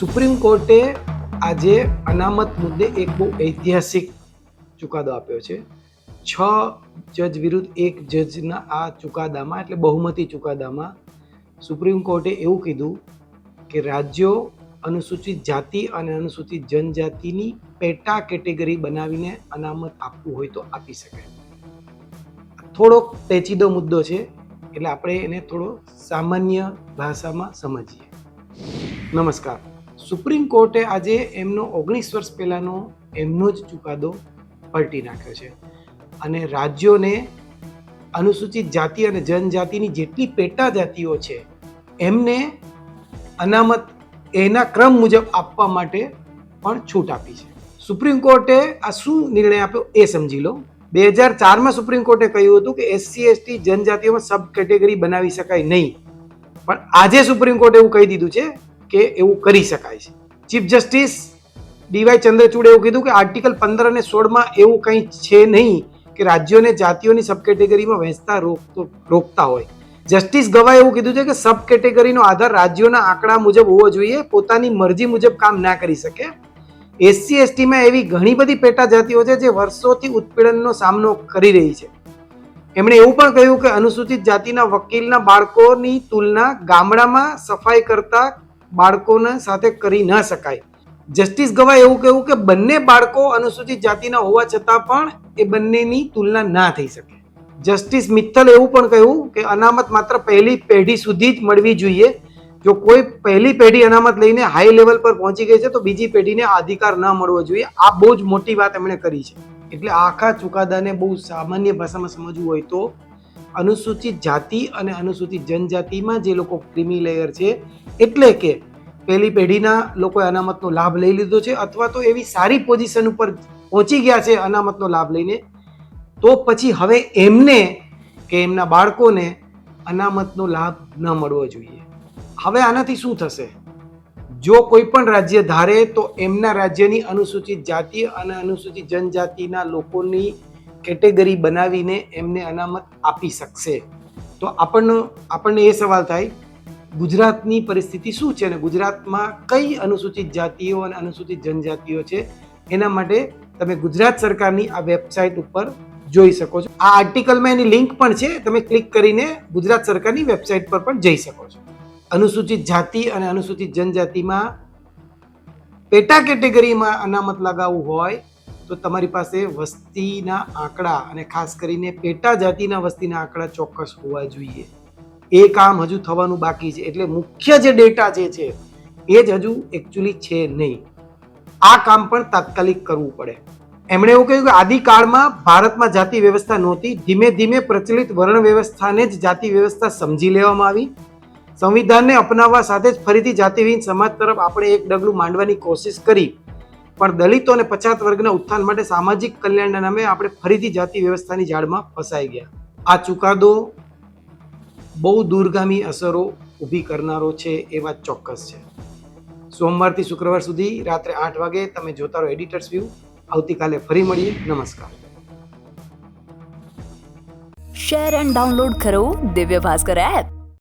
Supreme કોર્ટે આજે અનામત મુદ્દે એક બહુ ઐતિહાસિક ચુકાદો આપ્યો છે. છ જજ વિરુદ્ધ એક જજના આ ચુકાદામાં એટલે બહુમતી ચુકાદામાં સુપ્રીમ કોર્ટે એવું કીધું કે રાજ્યો અનુસૂચિત જાતિ અને અનુસૂચિત જનજાતિની પેટા કેટેગરી બનાવીને અનામત આપવું હોય તો આપી શકે થોડોક પેચીદો મુદ્દો છે, એટલે આપણે એને થોડો સામાન્ય ભાષામાં સમજીએ. નમસ્કાર. સુપ્રીમ કોર્ટે આજે એમનો ઓગણીસ વર્ષ પહેલાંનો એમનો જ ચુકાદો પલટી નાખ્યો છે. અને રાજ્યોને અનુસૂચિત જાતિ અને જનજાતિની જેટલી પેટા જાતિઓ છે, એમને અનામત એના ક્રમ મુજબ આપવા માટે પણ છૂટ આપી છે. સુપ્રીમ કોર્ટે આ શું નિર્ણય આપ્યો એ સમજી લો. બે હજાર ચારમાં સુપ્રીમ કોર્ટે કહ્યું હતું કે એસસી, એસટી જનજાતિઓમાં સબ કેટેગરી બનાવી શકાય નહીં. પણ આજે સુપ્રીમ કોર્ટે એવું કહી દીધું છે કે એવું કરી શકાય છે. ચીફ જસ્ટિસ ડીવાય ચંદ્રચૂડે એવું કીધું કે આર્ટિકલ પંદર અને સોળમાં એવું કંઈ છે નહીં કે રાજ્યોને જાતિઓની સબ કેટેગરીમાં વહેંચતા રોકતો રોકતા હોય. જસ્ટિસ ગવાએ એવું કીધું છે કે સબ કેટેગરીનો આધાર રાજ્યોના આંકડા મુજબ હોવો જોઈએ, પોતાની મરજી મુજબ કામ ના કરી શકે. એસસી એસટીમાં એવી ઘણી બધી પેટા જાતિઓ છે જે વર્ષોથી ઉત્પીડનનો સામનો કરી રહી છે. એમણે એવું પણ કહ્યું કે અનુસૂચિત જાતિના વકીલના બાળકોની તુલના ગામડામાં સફાઈ કરતા બાળકોના સાથે કરી ન શકાય. જસ્ટિસ ગવાય એવું કહેવું કે બંને બાળકો અનુસૂચિત જાતિના હોવા છતાં પણ એ બંનેની તુલના ના થઈ શકે. જસ્ટિસ મિત્તલ એવું પણ કહ્યું કે અનામત માત્ર પહેલી પેઢી સુધી જ મળવી જોઈએ. જો કોઈ પહેલી પેઢી અનામત લઈને હાઈ લેવલ પર પહોંચી ગઈ છે તો બીજી પેઢીને અધિકાર ન મળવો જોઈએ. આ બહુ જ મોટી વાત એમણે કરી છે. એટલે આખા ચુકાદાને બહુ સામાન્ય ભાષામાં સમજવું હોય તો અનુસૂચિત જાતિ અને અનુસૂચિત જનજાતિમાં જે લોકો ક્રિમી લેયર છે, એટલે કે પહેલી પેઢીના લોકોએ અનામતનો લાભ લઈ લીધો છે અથવા તો એવી સારી પોઝિશન ઉપર પહોંચી ગયા છે અનામતનો લાભ લઈને, તો પછી હવે એમને કે એમના બાળકોને અનામતનો લાભ ન મળવો જોઈએ. હવે આનાથી શું થશે? જો કોઈ પણ રાજ્ય ધારે તો એમના રાજ્યની અનુસૂચિત જાતિ અને અનુસૂચિત જનજાતિના લોકોની કેટેગરી બનાવીને એમને અનામત આપી શકશે. તો આપણને આપણને એ સવાલ થાય, ગુજરાતની પરિસ્થિતિ શું છે અને ગુજરાતમાં કઈ અનુસૂચિત જાતિઓ અને અનુસૂચિત જનજાતિઓ છે? એના માટે તમે ગુજરાત સરકારની આ વેબસાઇટ ઉપર જોઈ શકો છો. આ આર્ટિકલમાં એની લિંક પણ છે, તમે ક્લિક કરીને ગુજરાત સરકારની વેબસાઇટ પર પણ જઈ શકો છો. અનુસૂચિત જાતિ અને અનુસૂચિત જનજાતિમાં પેટા કેટેગરીમાં અનામત લગાવવું હોય તો તમારી પાસે વસ્તીના આંકડા અને ખાસ કરીને પેટા જાતિના વસ્તીના આંકડા ચોક્કસ હોવા જોઈએ. એ કામ હજુ થવાનું બાકી છે. એટલે મુખ્ય જે ડેટા જે છે, એ જ હજુ એકચ્યુઅલી છે નહીં. આ કામ પણ તાત્કાલિક કરવું પડે. એમણે એવું કહ્યું કે આદિકાળમાં ભારતમાં જાતિ વ્યવસ્થા નહોતી. ધીમે ધીમે પ્રચલિત વર્ણ વ્યવસ્થાને જ જાતિ વ્યવસ્થા સમજી લેવામાં આવી. સંવિધાનને અપનાવવા સાથે જ ફરીથી જાતિવિહીન સમાજ તરફ આપણે એક ડગલું માંડવાની કોશિશ કરી. પણ દલિતો અને પછાત વર્ગના ઉત્થાન માટે સામાજિક કલ્યાણના નામે આપણે ફરીથી જાતિ વ્યવસ્થાની જાળમાં ફસાઈ ગયા. આ ચુકાદો બહુ દૂરગામી અસરો ઊભી કરનારો છે એ વાત ચોક્કસ છે. સોમવારથી શુક્રવાર સુધી રાત્રે આઠ વાગે તમે જોતા રહો એડિટર્સ વ્યૂ આવતીકાલે ફરી મળીએ. નમસ્કાર. શેર એન્ડ ડાઉનલોડ કરો દિવ્ય ભાસ્કર એપ